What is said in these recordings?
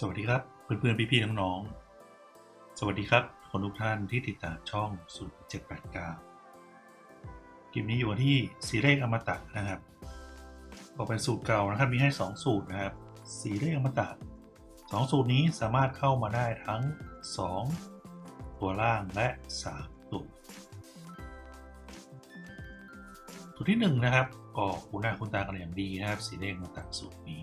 สวัสดีครับเพื่อนๆพี่ๆน้องๆ สวัสดีครับคนทุกท่านที่ติดตามช่อง 0789คลิปนี้อยู่ที่สีเลขอมตะนะครับก็เป็นสูตรเก่านะครับมีให้ 2 สูตรนะครับสีเลขอมตะ 2 สูตรนี้สามารถเข้ามาได้ทั้ง 2 ตัวล่างและ 3 ตัวสูตรที่ 1 นะครับก็คุ้นหน้าคุ้นตากันอย่างดีนะครับสีเลขอมตะสูตรนี้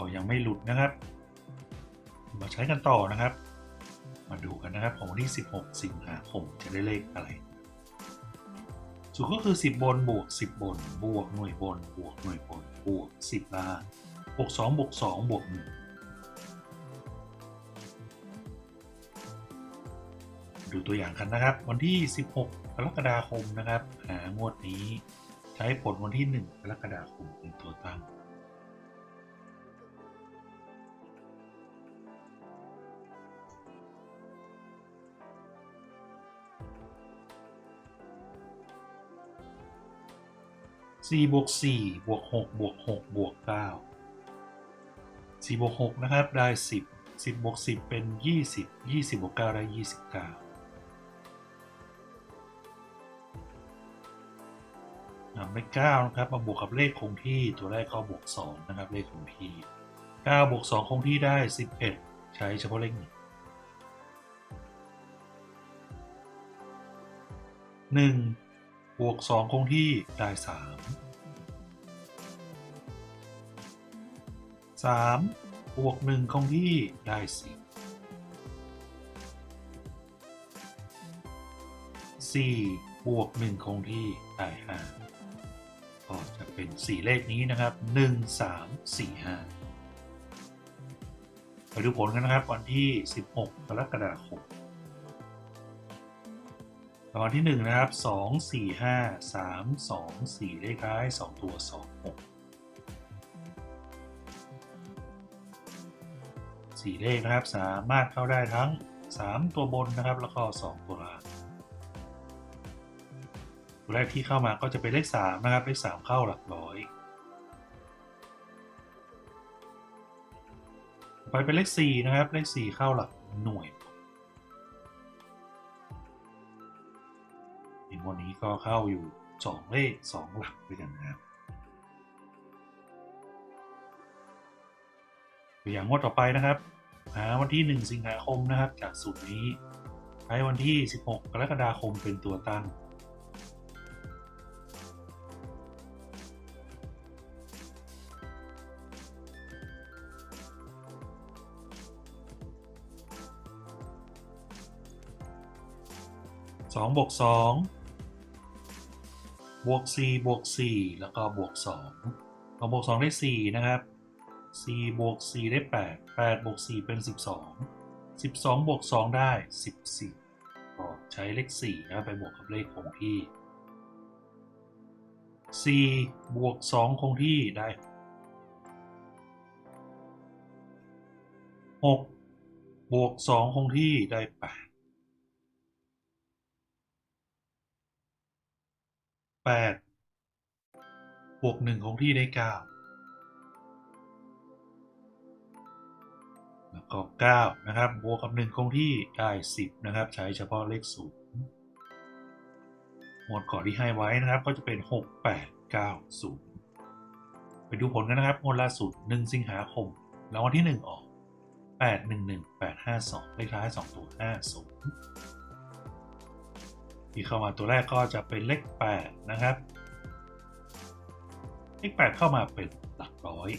ก็ยังไม่หลุดนะครับ มาใช้กันต่อนะครับ มาดูกันนะครับของวันที่ 16 สิงหาคมจะได้เลขอะไรสูตรก็คือ 10 บนบวก 10 บน บวกหน่วยบน บวกหน่วยบน บวก 10ล่างบวก2บวก2บวก1ดูตัวอย่างกันนะครับ วันที่ 16 กรกฎาคมนะครับหางวดนี้ใช้ผลวันที่ 1 กรกฎาคมเป็นตัวตั้ง สี่บวกสี่บวกหกบวกหกบวกเก้าสี่บวกหกนะครับได้สิบสิบบวกสิบเป็นยี่สิบยี่สิบบวกเก้าได้ยี่สิบเก้านำไปเก้านะครับมาบวกกับเลขคงที่ตัวแรกก็บวกสองนะครับเลขคงที่เก้าบวกสองคงที่ได้สิบเอ็ดใช้เฉพาะเลขหนึ่งหนึ่ง บวกสองคงที่ได้สามสามบวกหนึ่งคงที่ได้สี่สี่บวกหนึ่งคงที่ได้ห้าก็จะเป็นสี่เลขนี้นะครับหนึ่งสามสี่ห้าไปดูผลกันนะครับวันที่ 16 กรกฎาคม รางวัลที่หนึ่งนะครับสองสี่ห้าสามสองสี่เลขท้ายสองตัวสองหกสี่เลขนะครับ สามารถเข้าได้ทั้งสามตัวบนนะครับ แล้วก็สองตัวล่างตัวแรกที่เข้ามาก็จะเป็นเลขสามนะครับ เลขสามเข้าหลักร้อยไปเป็นเลขสี่นะครับ เลขสี่เข้าหลักหน่วย วันนี้ก็เข้าอยู่ 2 เลข 2 หลักด้วยกันนะครับตัวอย่างงวดต่อไปนะครับหาวันที่ 1 สิงหาคมนะครับ จากสูตรนี้ใช้วันที่ 16 กรกฎาคมเป็นตัวตั้งสองบวกสอง บวกสี่บวกสี่แล้วก็บวกสองสองบวกสองได้สี่นะครับสี่บวกสี่ได้แปดแปดบวกสี่เป็นสิบสองสิบสองบวกสองได้สิบสี่ก็ใช้เลขสี่นะไปบวกกับเลขคงที่สี่บวกสองคงที่ได้หกบวกสองคงที่ได้แปดแปดบวกหนึ่งคงที่ได้เก้าแล้วก็ 9 นะครับ บวกกับ 1 คงที่ได้ 10 นะครับ ใช้เฉพาะเลข0หมวดก่อนที่ให้ไว้นะครับ ก็จะเป็น 6 8 9 0 ไปดูผลกันนะครับงวดล่าสุด 1 สิงหาคมแล้ววันที่ 1 ออก 8 1 1 8 5 2เลขท้าย 2 ตัว 50 ที่เข้ามาตัวแรกก็จะเป็นเลข8นะครับ เลข8เข้ามาเป็นหลักร้อย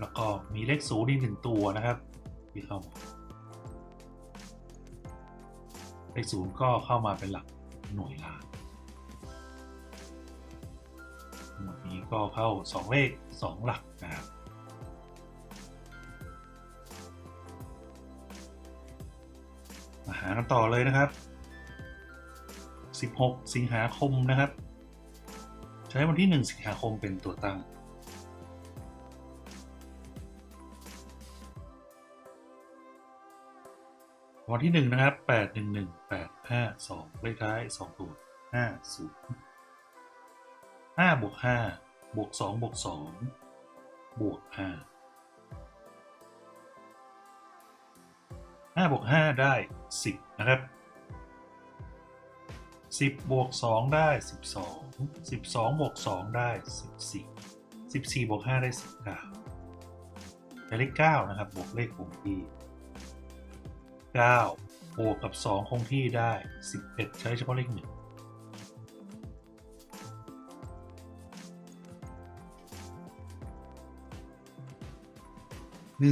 แล้วก็มีเลขศูนย์อีกหนึ่งตัวนะครับที่เข้ามาเลขศูนย์ก็เข้ามาเป็นหลักหน่วยล้านหมดนี้ก็เข้า 2 เลข 2 หลักนะครับ มาหากันต่อเลยนะครับ 16 สิงหาคมนะครับ ใช้วันที่ 1 สิงหาคมเป็นตัวตั้งวันที่ 1 นะครับ 8 1 1 8 5 2เลขท้าย2ตัว5 0 5บวก5บวก2บวก2บวก5 5บวก5ได้ 10 นะครับ 10บวก2ได้ 12 12บวก2ได้ 14 14บวก5ได้ 19ได้เลข9นะครับ บวกเลขคงที่ 9 บวกกับ 2 คงที่ได้ 11 ใช้เฉพาะเลข1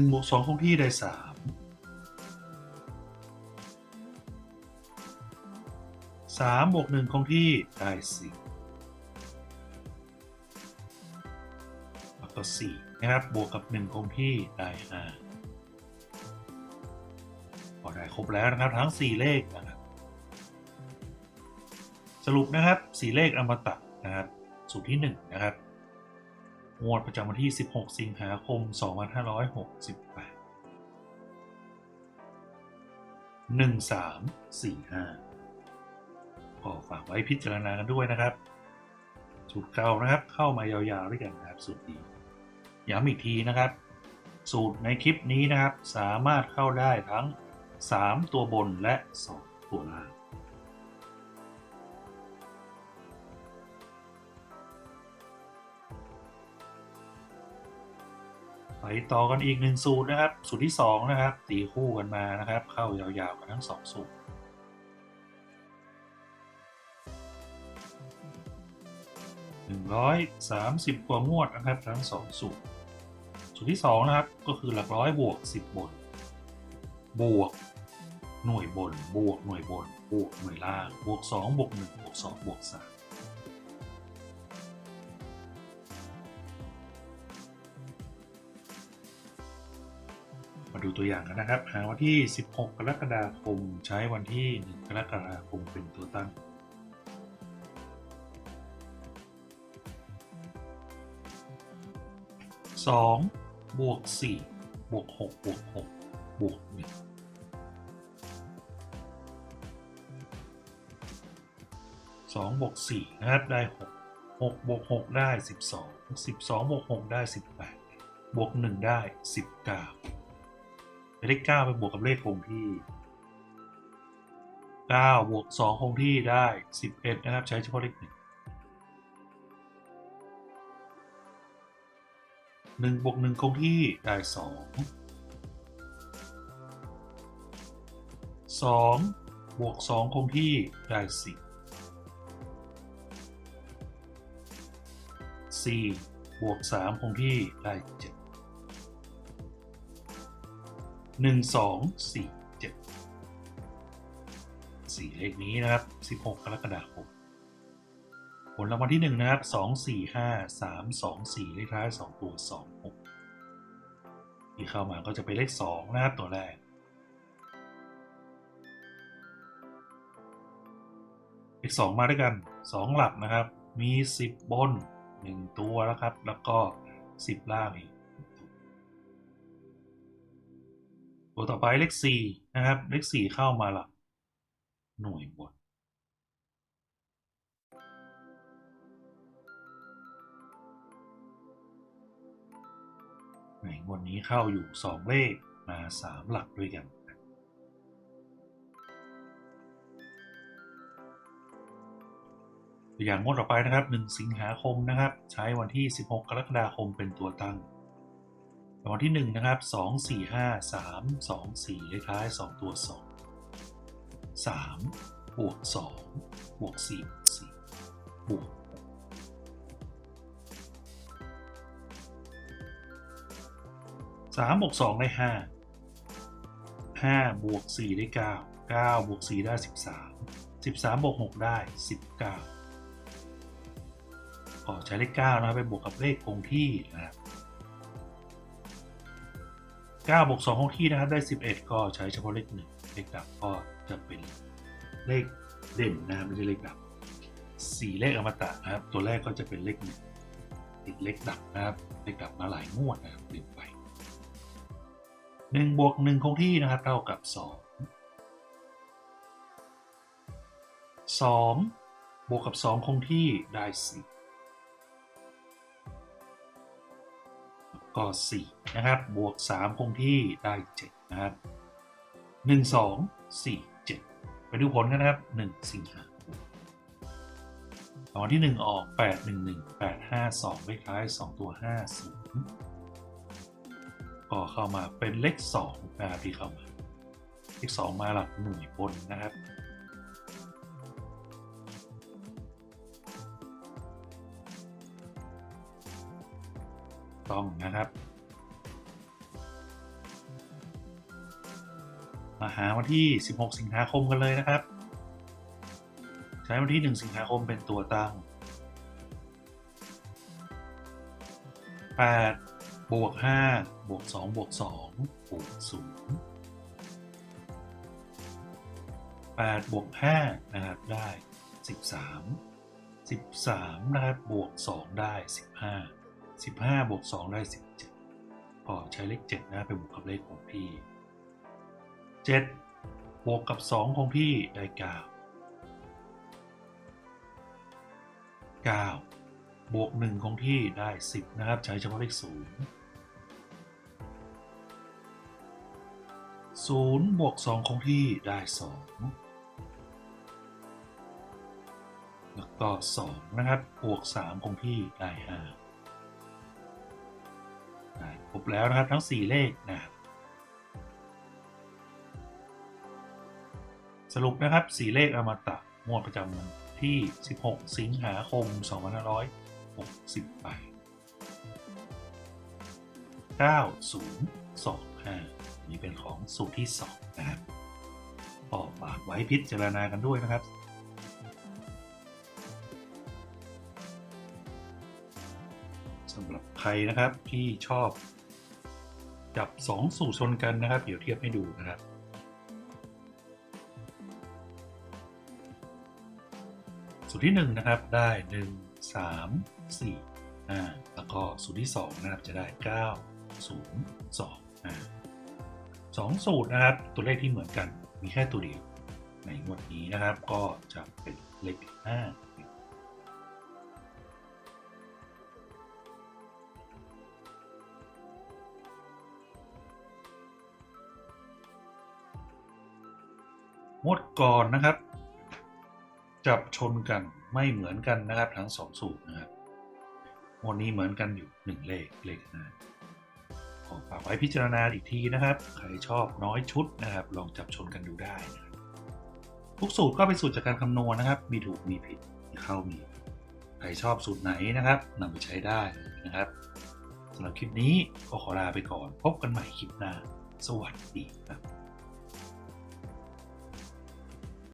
1บวก2คงที่ได้3 3บวก1คงที่ได้4แล้วก็4นะครับบวกกับ 1 คงที่ได้5พอได้ครบแล้วนะครับทั้ง 4 เลขนะครับสรุปนะครับ 4 เลขอมตะนะครับสูตรที่ 1 นะครับงวดประจำวันที่ 16 สิงหาคม 2568 1345 ก็ฝากไว้พิจารณากันด้วยนะครับสูตรเก่านะครับ เข้ามายาวๆด้วยกันนะครับสูตรนี้ย้ำอีกทีนะครับ สูตรในคลิปนี้นะครับ สามารถเข้าได้ทั้ง 3 ตัวบนและ 2 ตัวล่างไปต่อกันอีกหนึ่งสูตรนะครับ สูตรที่ 2 นะครับ ตีคู่กันมานะครับ เข้ายาวๆกันทั้ง 2 สูตร 130 กว่างวดนะครับทั้ง 2 สูตร สูตรที่ 2 นะครับ ก็คือหลักร้อยบวก 10 บน บวก หน่วยบน บวกหน่วยบน บวกหน่วยล่าง บวก 2 บวก 1 บวก 2 บวก 3มาดูตัวอย่างกันนะครับหาวันที่ 16 กรกฎาคม ใช้วันที่ 1 กรกฎาคมเป็นตัวตั้ง 2บวก4บวก6บวก6บวก1สองบวกสี่นะครับได้หกหกบวกหกได้สิบสองสิบสองบวกหกได้สิบแปดบวกหนึ่งได้สิบเก้าเลขเก้าไปบวกกับเลขคงที่เก้าบวกสองคงที่ได้สิบเอ็ดนะครับ ใช้เฉพาะเลขหนึ่ง 1บวก1คงที่ได้ 2 2 บวก 2 คงที่ได้ 10 4 บวก 3 คงที่ได้7หนึ่งสองสี่เจ็ดสี่เลขนี้นะครับสิบหกกรกฎาคม ผลรางวัลที่หนึ่งนะครับสองสี่ห้าสามสองสี่เลขท้ายสองตัวสองหกที่เข้ามาก็จะเป็นเลขสองนะครับตัวแรกเลขสองมาด้วยกันสองหลักนะครับ มีสิบบนหนึ่งตัวแล้วครับ แล้วก็สิบล่างอีกตัวต่อไปเลขสี่นะครับ เลขสี่เข้ามาหลักหน่วยบน งวดนี้เข้าอยู่ 2 เลขมา 3 หลักด้วยกัน อย่างงวดต่อไปนะครับ 1 สิงหาคมนะครับ ใช้วันที่ 16 กรกฎาคมเป็นตัวตั้งรางวัลที่ 1 นะครับ 2 4 5 3 2 4 เลขท้าย 2 ตัว 2 3 บวก 2 บวก 4 บวก4บวก 3บวก2ได้ 5 5 บวก 4 ได้ 9 9 บวก 4 ได้ 13 13 บวก 6 ได้ 19ขอใช้เลข9นะครับไปบวกกับเลขคงที่นะครับ9บวก2คงที่นะครับได้ 11 ก็ใช้เฉพาะเลข1เลขดับก็จะเป็นเลขเด่นนะครับไม่ใช่เลขดับ 4 เลขอมตะนะครับ ตัวแรกก็จะเป็นเลข1ติดเลขดับนะครับ เลขดับมาหลายงวดนะครับลืมไป 1บวก1คงที่นะครับเท่ากับ 2 2 บวกกับ 2 คงที่ได้4ก็4นะครับ บวก 3 คงที่ได้7นะครับ1 2 4 7 ไปดูผลกันนะครับ1สิงหาคมตอนที่ 1 ออก 8 1 1 8 5 2 เลขท้าย 2 ตัว 5 0 ก็เข้ามาเป็นเลข2นะครับที่เข้ามาเลข2มาหลักหน่วยบนนะครับต้องนะครับ มาหาวันที่ 16 สิงหาคมกันเลยนะครับ ใช้วันที่ 1 สิงหาคมเป็นตัวตั้ง8 บวก5บวก2บวก2บวก0 8บวก5นะครับได้ 13 13นะครับบวก 2 ได้ 15 15 บวก 2 ได้ 17 ก็ใช้เลข7นะไปบวกกับเลขคงที่ 7 บวกกับ2คงที่ได้9 9บวก1คงที่ได้ 10 นะครับ ใช้เฉพาะเลข0 0บวก2คงที่ได้ 2 แล้วก็ 2 นะครับ บวก 3 คงที่ได้ 5 ได้ครบแล้วนะครับทั้ง 4 เลขนะครับสรุปนะครับ 4 เลขอมตะงวดประจำวันที่ 16 สิงหาคม 2568 9025 นี่เป็นของสูตรที่2นะครับก็ฝากไว้พิจารณากันด้วยนะครับสำหรับใครนะครับที่ชอบจับ 2 สูตรชนกันนะครับ เดี๋ยวเทียบให้ดูนะครับสูตรที่ 1 นะครับได้ 1 3 4 5 แล้วก็สูตรที่ 2 นะครับจะได้ 9 0 2 5 2 สูตรนะครับ ตัวเลขที่เหมือนกันมีแค่ตัวเดียว ในงวดนี้นะครับก็จะเป็นเลข5งวดก่อนนะครับ จับชนกันไม่เหมือนกันนะครับทั้งสองสูตรนะครับงวดนี้เหมือนกันอยู่หนึ่งเลขเลขหน้า ขอฝากไว้พิจารณาอีกทีนะครับ ใครชอบน้อยชุดนะครับ ลองจับชนกันดูได้ทุกสูตรก็เป็นสูตรจากการคำนวณนะครับ มีถูกมีผิดเข้ามี ใครชอบสูตรไหนนะครับนำไปใช้ได้นะครับสำหรับคลิปนี้ก็ขอลาไปก่อน พบกันใหม่คลิปหน้า สวัสดีครับ